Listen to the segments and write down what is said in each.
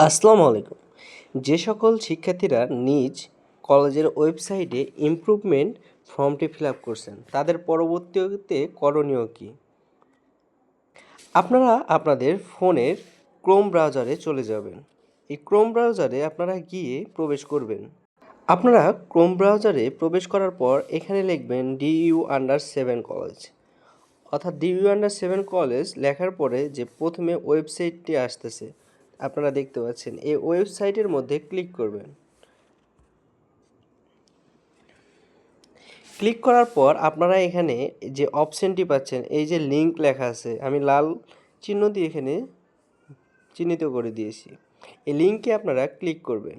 আসসালামু আলাইকুম। যে সকল শিক্ষার্থীরা নিজ কলেজের ওয়েবসাইটে ইমপ্রুভমেন্ট ফর্মটি ফিল আপ করছেন, তাদের পরবর্তীতে করণীয় কী? আপনারা আপনাদের ফোনের ক্রোম ব্রাউজারে চলে যাবেন। এই ক্রোম ব্রাউজারে আপনারা গিয়ে প্রবেশ করবেন। আপনারা ক্রোম ব্রাউজারে প্রবেশ করার পর এখানে লিখবেন ডিইউ আন্ডার সেভেন কলেজ। অর্থাৎ ডিইউ আন্ডার সেভেন কলেজ লেখার পরে যে প্রথমে ওয়েবসাইটটি আসতেছে আপনারা দেখতে পাচ্ছেন, এই ওয়েবসাইটের মধ্যে ক্লিক করবেন। ক্লিক করার পর আপনারা এখানে যে অপশনটি পাচ্ছেন, এই যে লিঙ্ক লেখা আছে, আমি লাল চিহ্ন দিয়ে এখানে চিহ্নিত করে দিয়েছি। এই লিঙ্কে আপনারা ক্লিক করবেন।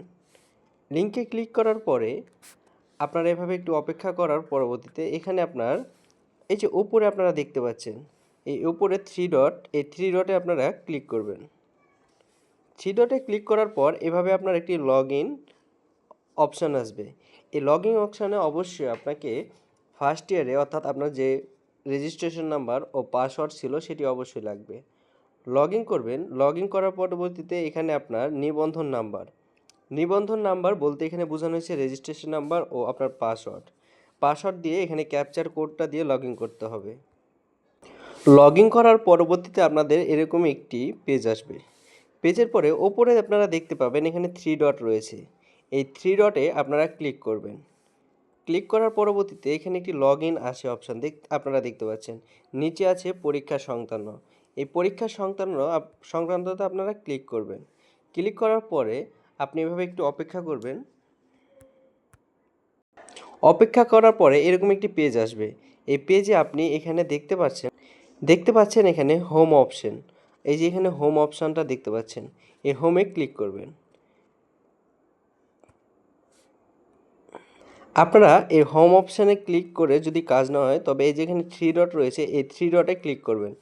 লিঙ্কে ক্লিক করার পরে আপনারা এভাবে একটু অপেক্ষা করার পরবর্তীতে এখানে আপনার, এই যে উপরে আপনারা দেখতে পাচ্ছেন, এই উপরে থ্রি ডট এই থ্রি ডটে আপনারা ক্লিক করবেন। থ্রি ক্লিক করার পর এভাবে আপনার একটি লগ ইন অপশান আসবে। এই লগ ইন অপশানে অবশ্যই আপনাকে ফার্স্ট ইয়ারে অর্থাৎ আপনার যে রেজিস্ট্রেশন নাম্বার ও পাসওয়ার্ড ছিল সেটি অবশ্যই লাগবে। লগ ইন করবেন লগ ইন করার পরবর্তীতে এখানে আপনার নিবন্ধন নাম্বার নিবন্ধন নাম্বার বলতে এখানে বোঝানো হয়েছে রেজিস্ট্রেশন নাম্বার ও আপনার পাসওয়ার্ড পাসওয়ার্ড দিয়ে এখানে ক্যাপচার কোডটা দিয়ে লগ করতে হবে। লগ করার পরবর্তীতে আপনাদের এরকম একটি পেজ আসবে। পেজের পরে ওপরে আপনারা দেখতে পাবেন এখানে থ্রি ডট রয়েছে। এই থ্রি ডটে আপনারা ক্লিক করবেন। ক্লিক করার পরবর্তীতে এখানে একটি লগ ইন আসে অপশান দেখ আপনারা দেখতে পাচ্ছেন। নিচে আছে পরীক্ষা সংক্রান্ত। এই পরীক্ষা সংক্রান্ত সংক্রান্ততে আপনারা ক্লিক করবেন। ক্লিক করার পরে আপনি এভাবে একটু অপেক্ষা করবেন। অপেক্ষা করার পরে এরকম একটি পেজ আসবে। এই পেজে আপনি এখানে দেখতে পাচ্ছেন দেখতে পাচ্ছেন এখানে হোম অপশন এই যে এখানে হোম অপশানটা দেখতে পাচ্ছেন, এই হোমে ক্লিক করবেন। আপনারা এই হোম অপশানে ক্লিক করে যদি কাজ না হয়, তবে এই যেখানে থ্রি ডট রয়েছে, এই থ্রি ডটে ক্লিক করবেন।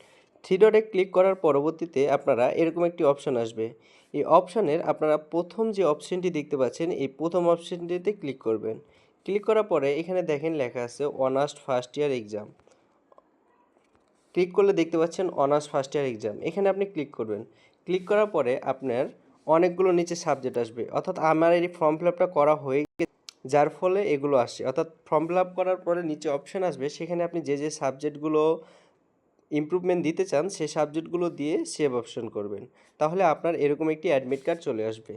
থ্রি ডটে ক্লিক করার পরবর্তীতে আপনারা এরকম একটি অপশান আসবে। এই অপশানের আপনারা প্রথম যে অপশানটি দেখতে পাচ্ছেন, এই প্রথম অপশানটিতে ক্লিক করবেন। ক্লিক করার পরে এখানে দেখেন লেখা আছে honours first year exam click করলে দেখতে পাচ্ছেন অনার্স ফার্স্ট ইয়ার এক্সাম। এখানে আপনি ক্লিক করবেন। ক্লিক করার পরে আপনার অনেকগুলো নিচে সাবজেক্ট আসবে। অর্থাৎ আমার এই ফর্ম ফিল আপটা করা হয়ে যার ফলে এগুলো আসছে। অর্থাৎ ফর্ম ফিল আপ করার পরে নিচে অপশন আসবে। সেখানে আপনি যে যে সাবজেক্টগুলো ইমপ্রুভমেন্ট দিতে চান সেই সাবজেক্টগুলো দিয়ে সেভ অপশন করবেন। তাহলে আপনার এরকম একটি অ্যাডমিট কার্ড চলে আসবে।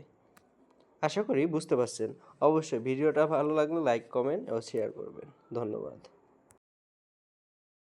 আশা করি বুঝতে পারছেন। অবশ্যই ভিডিওটা ভালো লাগলে লাইক, কমেন্ট ও শেয়ার করবেন। ধন্যবাদ।